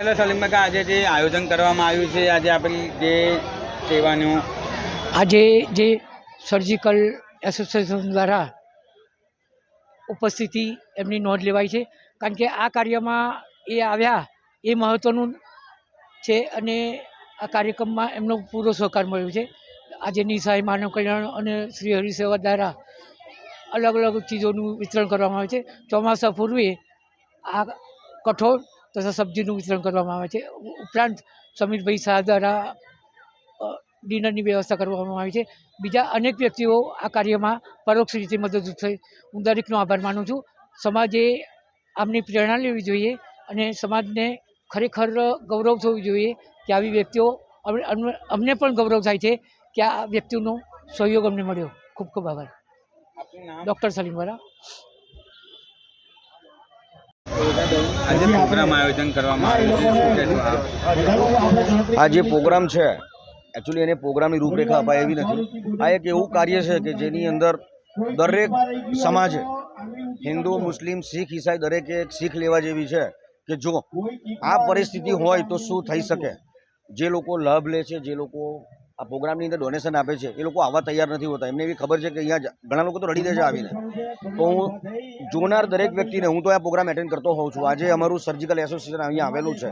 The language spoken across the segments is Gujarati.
હેલો સલીમભાઈ આજે જે આયોજન કરવામાં આવ્યું છે, આજે આપણી જે સેવાનું? આજે જે સર્જિકલ એસોસિએશન દ્વારા ઉપસ્થિતિ એમની નોંધ લેવાય છે, કારણ કે આ કાર્યમાં એ આવ્યા એ મહત્ત્વનું છે અને આ કાર્યક્રમમાં એમનો પૂરો સહકાર મળ્યો છે. આજે નિસાઈ માનવ કલ્યાણ અને શ્રી હરિસેવા દ્વારા અલગ અલગ ચીજોનું વિતરણ કરવામાં આવે છે. ચોમાસા પૂર્વે આ કઠોળ તથા સબ્જીનું વિતરણ કરવામાં આવે છે. ઉપરાંત સમીરભાઈ શાહ દ્વારા ડિનરની વ્યવસ્થા કરવામાં આવી છે. બીજા અનેક વ્યક્તિઓ આ કાર્યમાં પરોક્ષ રીતે મદદરૂપ થઈ. હું દરેકનો આભાર માનું છું. સમાજે આમની પ્રેરણા લેવી જોઈએ અને સમાજને ખરેખર ગૌરવ થવું જોઈએ કે આવી વ્યક્તિઓ અમને- પણ ગૌરવ થાય છે કે આ વ્યક્તિનો સહયોગ અમને મળ્યો. ખૂબ ખૂબ આભાર. ડૉક્ટર સલીમ સલીમવાલા આજે પ્રોગ્રામ આયોજન કરવામાં આવ્યું? આ જે પ્રોગ્રામ છે એકચ્યુઅલી એને પ્રોગ્રામની રૂપરેખા અપાય એવી નથી આ એક એવું કાર્ય છે કે જેની અંદર દરેક સમાજે, હિન્દુ, મુસ્લિમ, શીખ, ઈસાઈ, દરેકે એક શીખ લેવા જેવી છે કે જો આ પરિસ્થિતિ હોય તો શું થઈ શકે જે લોકો લાભ લે છે, જે લોકો આ પ્રોગ્રામની અંદર ડોનેશન આપે છે, એ લોકો આવવા તૈયાર નથી હોતા. એમને એવી ખબર છે કે અહીંયા ઘણા લોકો તો રડી દે છે આવીને. તો હું જોનાર દરેક વ્યક્તિને, હું તો આ પ્રોગ્રામ એટેન્ડ કરતો હોઉં છું. આજે અમારું સર્જિકલ એસોસિએશન અહીંયા આવેલું છે.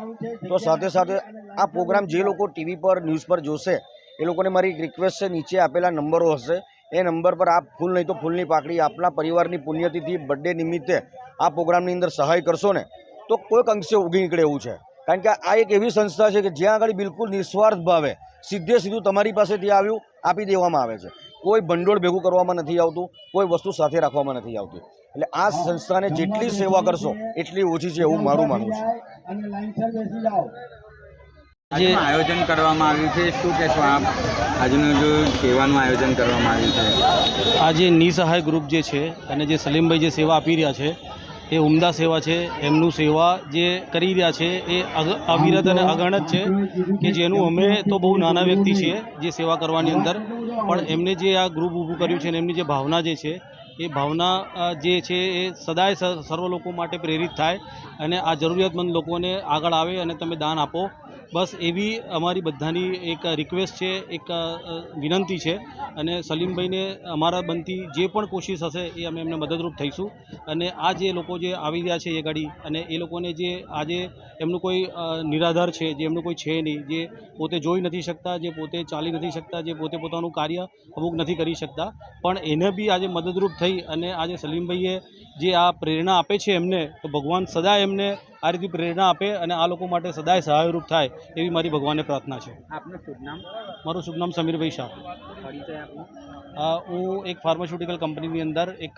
તો સાથે સાથે આ પ્રોગ્રામ જે લોકો ટીવી પર ન્યૂઝ પર જોશે, એ લોકોને મારી રિક્વેસ્ટ છે, નીચે આપેલા નંબરો હશે. એ નંબર પર આપ ફૂલ નહીં તો ફૂલની પાકડી આપના પરિવારની પુણ્યતિથિ બર્થડે નિમિત્તે આ પ્રોગ્રામની અંદર સહાય કરશો ને, તો કોઈક અંશે ઉગી નીકળે એવું છે. કારણ કે આ એક એવી સંસ્થા છે કે જ્યાં આગળ બિલકુલ નિસ્વાર્થ ભાવે સીધે સીધું તમારી પાસેથી આવ્યું આપી દેવામાં આવે છે. કોઈ ભંડોળ ભેગું કરવામાં નથી આવતું કોઈ વસ્તુ સાથે રાખવામાં નથી આવતી. એટલે આ સંસ્થાને જેટલી સેવા કરશો એટલી ઓછી છે એવું મારું માનવું છે. આજે આયોજન કરવામાં આવ્યું છે શું કહેશો આપ? આજનું જો સેવાનું આયોજન કરવામાં આવ્યું છે. આ જે નિસહાય ગ્રુપ જે છે અને જે સલીમભાઈ જે સેવા આપી રહ્યા છે એ ઉમદા સેવા છે. એમનું સેવા જે કરી રહ્યા છે એ અવિરત અને અગણત છે કે જેનું અમે તો બહુ નાના વ્યક્તિ છીએ જે સેવા કરવાની અંદર. પણ એમને જે આ ગ્રુપ ઊભું કર્યું છે અને એમની જે ભાવના જે છે, એ ભાવના જે છે એ સદાય સર્વ લોકો માટે પ્રેરિત થાય અને આ જરૂરિયાતમંદ લોકોને આગળ આવે અને તમે દાન આપો. બસ એવી અમારી બધાની એક રિક્વેસ્ટ છે, એક વિનંતી છે અને સલીમભાઈને અમારા બનતી જે પણ કોશિશ હશે એ અમે એમને મદદરૂપ થઈશું અને આ જે લોકો જે આવી રહ્યા છે એ ગાડી અને એ લોકોને જે આજે એમનું કોઈ નિરાધાર છે, જે એમનું કોઈ છે નહીં, જે પોતે જોઈ નથી શકતા, જે પોતે ચાલી નથી શકતા, જે પોતે પોતાનું કાર્ય અમુક નથી કરી શકતા, પણ એને બી આજે મદદરૂપ થઈ અને આજે સલીમભાઈએ જે આ પ્રેરણા આપે છે એમને, તો ભગવાન સદાય એમને આ રીતે પ્રેરણા આપે અને આ લોકો માટે સદાય સહાયરૂપ થાય એવી મારી ભગવાનને પ્રાર્થના છે. આપનું શુભ નામ? મારું શુભ નામ સમીરભાઈ શાહ. હું એક ફાર્માસ્યુટિકલ કંપનીની અંદર એક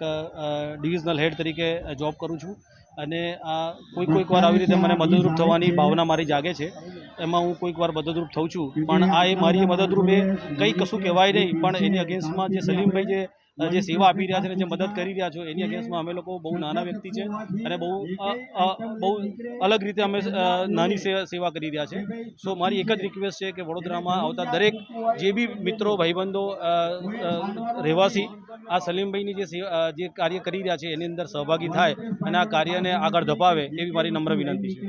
ડિવિઝનલ હેડ તરીકે જોબ કરું છું. અને આ કોઈક કોઈક વાર આવી રીતે મને મદદરૂપ થવાની ભાવના મારી જાગે છે. એમાં હું કોઈક વાર મદદરૂપ થઉં છું. પણ આ એ મારી મદદરૂપ એ કંઈ કશું કહેવાય નહીં. પણ એની અગેન્સ્ટમાં જે સલીમભાઈ જે જે સેવા આપી રહ્યા છે અને જે મદદ કરી રહ્યા છો, એની અગેન્સ્ટમાં અમે લોકો બહુ નાના વ્યક્તિ છે અને બહુ બહુ અલગ રીતે અમે નાની સેવા કરી રહ્યા છે. સો મારી એક જ રિક્વેસ્ટ છે કે વડોદરામાં આવતા દરેક જે બી મિત્રો, ભાઈબંધો રહેવાસી, આ સલીમભાઈની જે જે કાર્ય કરી રહ્યા છે, એની અંદર સહભાગી થાય અને આ કાર્યને આગળ ધપાવે, એવી મારી નમ્ર વિનંતી છે.